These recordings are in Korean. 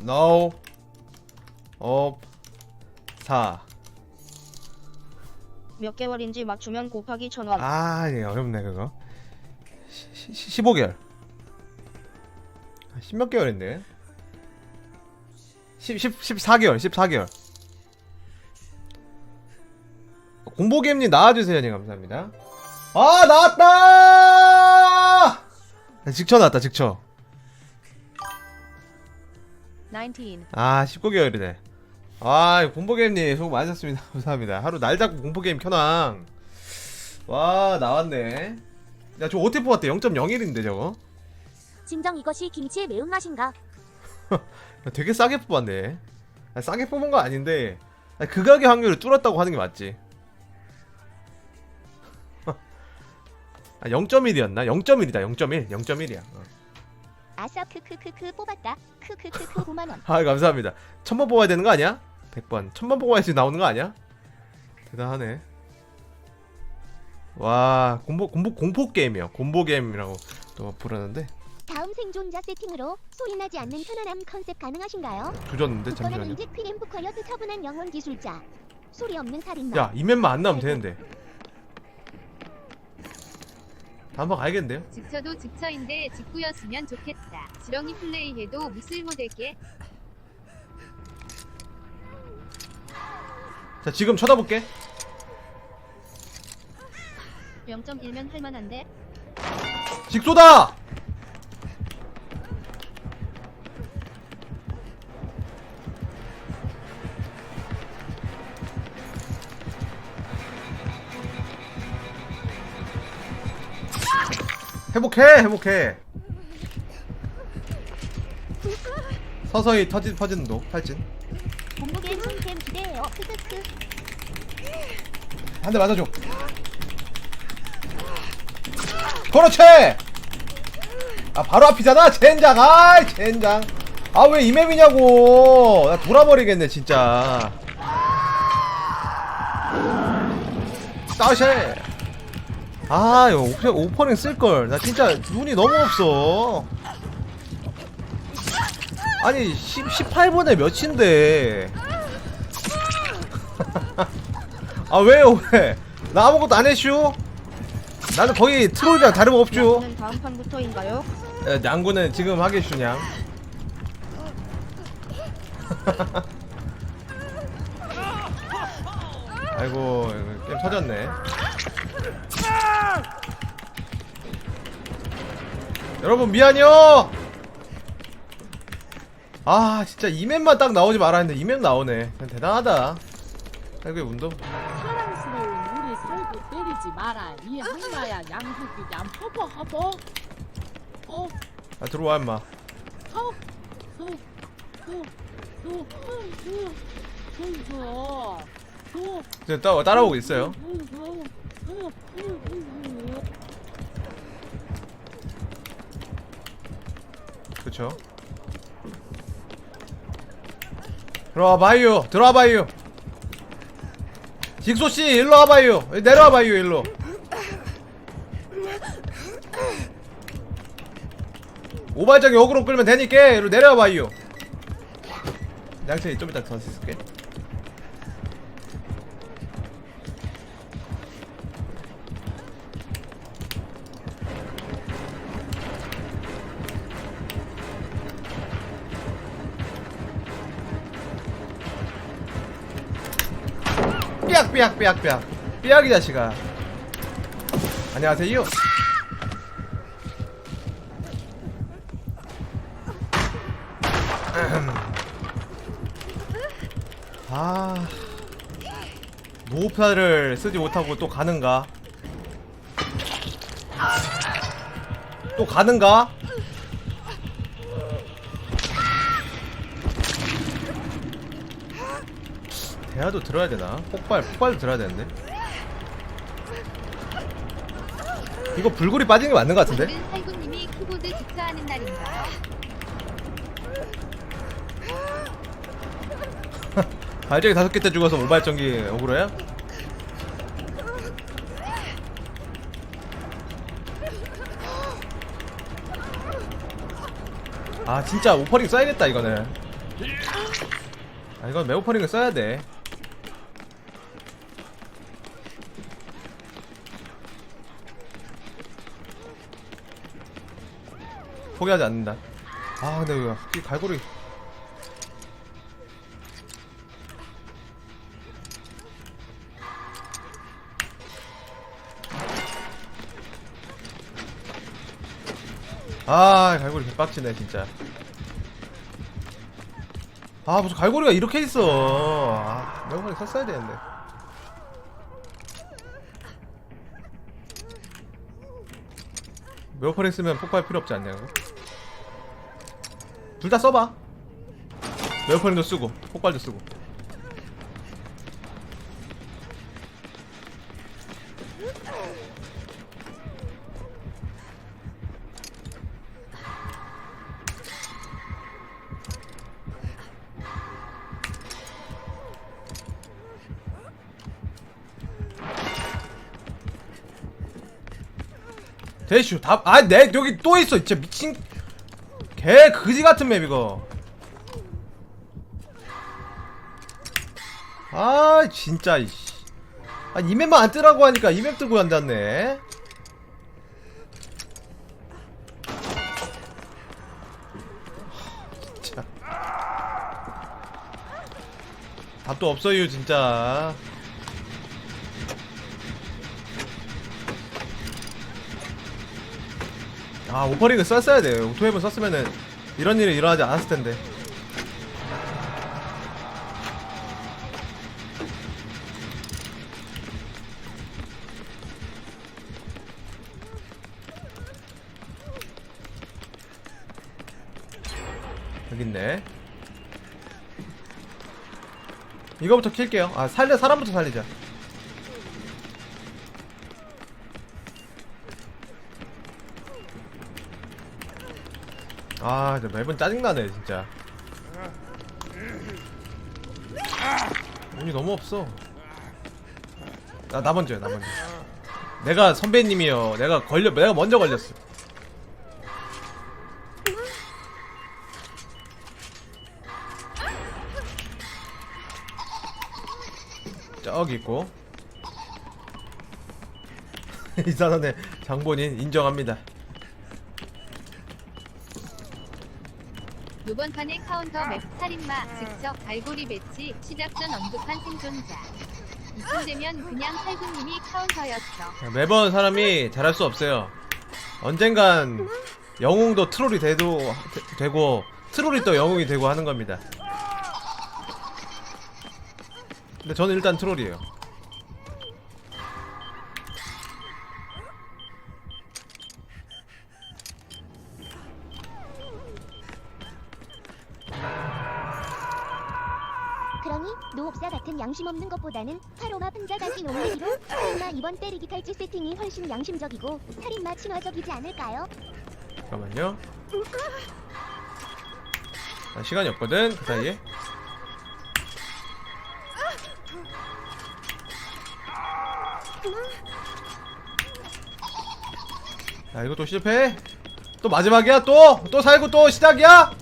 No. 업. 4. 몇 개월인지 맞추면 곱하기 천 원 아, 예, 어렵네 그거. 15개월. 10몇 개월인데. 10, 10, 14개월, 14개월. 공보게임님 나와주세요, 님 감사합니다. 아, 나왔다! 직처 나왔다, 직처. 19. 아 19개월이네 아 공포게임님 수고 많으셨습니다 감사합니다 하루 날 잡고 공포게임 켜낭 와 나왔네 야저 어떻게 뽑았대 0.01인데 저거 진정 이것이 김치의 매운맛인가? 야, 되게 싸게 뽑았네 아, 싸게 뽑은 거 아닌데 아, 그 가게 확률을 뚫었다고 하는 게 맞지 0.1이었나? 0.1이다 0.1 0.1이야 어. 아싸 크크크크 뽑았다. 크크크크 9만 원. 아 감사합니다 천번 뽑아야 되는 거 아니야? 100번 천번 뽑아야지 나오는 거 아니야? 대단하네 와 공포 공포 공포 게임이요 공포 게임이라고 또 부르는데 다음 생존자 세팅으로 소리 나지 않는 편안함 컨셉 가능하신가요? 조졌는데 잠시만요 이제 퀸앰프커여스 차분한 영혼 기술자. 소리 없는 살인마. 야 이맵만 안 나오면 되는데 한번 가야겠는데요? 직처도 직처인데 직구였으면 좋겠다. 지렁이 플레이해도 무쓸모 될게. 자 지금 쳐다볼게 0.1면 할만한데 직소다! 회복해 회복해. 서서히 터진 퍼지는 도 탈진. 공복의 손캠 기대해요. 크크크. 한 대 맞아줘. 그렇지! 아 바로 앞이잖아 젠장. 아이 젠장. 아 왜 이 맵이냐고. 나 돌아버리겠네 진짜. 싸우셔 아 이거 오페, 오퍼 닝 쓸걸 나 진짜 눈이 너무 없어 아니 10, 18분에 몇인데 아 왜요 왜? 나 아무것도 안 했슈? 나는 거의 트롤이랑 다름없슈 양은 다음 판부터인가요? 야, 양구는 지금 하겠슈냥 아이고 게임 터졌네. 여러분 미안해요! 아 진짜 이맵만 딱 나오지 말았는데 이맵 나오네. 대단하다. 아이고 운동. 사랑스러운 우리 살구 때리지 마라. 이 한마야 양국이 얌 허버 허버 어 아 들어와 임마. 어, 허허 허 허 허 허 허 허 지금 따, 따라오고 있어요. 그쵸? 들어와 봐요 들어와 봐요 직소씨 일로 와봐요 내려와 봐요 일로. 오발적인 어그로 끌면 되니까 일로 내려와 봐요 양채이 좀 이따 더 쓸게 삐약 삐약 삐약 삐약. 삐약이 자식아 안녕하세요. 아. 노파를 쓰지 못하고 또 가는가? 또 가는가 대화도 들어야 되나? 폭발, 폭발도 들어야 되는데. 이거 불굴이 빠진 게 맞는 것 같은데? 살구님이 키보드 기초하는 날인가? 발전기 다섯 개째 죽어서 모발전기 억울해요? 아 진짜 오퍼링 써야겠다 이거는 아 이건 매오퍼링을 써야 돼 포기하지 않는다. 아 근데 이거 이 갈고리. 아 갈고리 개빡치네 진짜. 아 무슨 갈고리가 이렇게 있어. 아 매운거리 샀어야 되는데 매운거리 쓰면 폭발 필요 없지 않냐고? 둘 다 써봐. 매운거리도 쓰고 폭발도 쓰고 대슈 답아내 여기 또 있어. 진짜 미친. 개 그지 같은 맵 이거. 아 진짜 이씨. 아이 맵만 안 뜨라고 하니까 이 맵 뜨고 앉았네. 하, 진짜. 답도 없어요 진짜 아 오퍼링을 썼어야 돼 오토웨브 썼으면은 이런 일이 일어나지 않았을 텐데. 여기 있네. 이거부터 킬게요. 아 살려 사람부터 살리자 아, 진짜 매번 짜증나네, 진짜. 운이 너무 없어. 나, 나 먼저야, 나 먼저. 내가 선배님이요. 내가 걸려, 내가 먼저 걸렸어. 저기 있고. 이산원의 장본인 인정합니다. 요번 판의 카운터 맵 살인마 직접 갈고리 배치 시작 전 언급한 생존자. 이쯤 되면 그냥 살구님이 카운터였어. 매번 사람이 잘할 수 없어요. 언젠간 영웅도 트롤이 돼도 되- 되고 트롤이 또 영웅이 되고 하는 겁니다. 근데 저는 일단 트롤이에요. 노업사 같은 양심 없는 것보다는 화로마 분자 자신 올리기로 살인마 이번 때리기 탈지 세팅이 훨씬 양심적이고 살인마 친화적이지 않을까요? 잠깐만요. 아, 시간이 없거든 그 사이에. 야 이거 또 실패? 또 마지막이야 또? 또 살고 또 시작이야?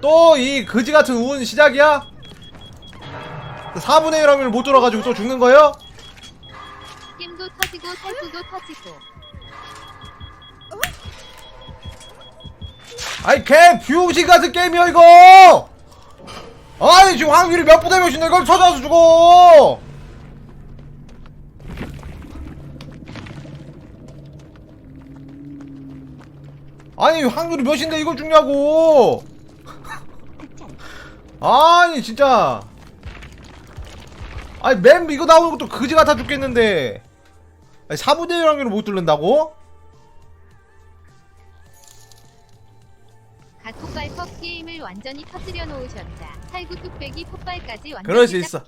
또이 그지 같은 운 시작이야? 4분의 1 확률 못 돌아가지고 또 죽는 거예요? 게임도 터지고 살구도 터지고. 아이 개 비용신 같은 게임이야 이거! 아니 지금 확률이 몇 분의 몇인데 이걸 찾아서 죽어! 아니 확률이 몇인데 이걸 죽냐고! 아니 진짜 아니 맵 이거 나오는 것도 그지 같아 죽겠는데 아니 4분의 1 확률을 못 뚫는다고? 갓 폭발 퍽 게임을 완전히 터뜨려 놓으셨다. 살구 뚝배기 폭발까지 완전 그럴 수 있어.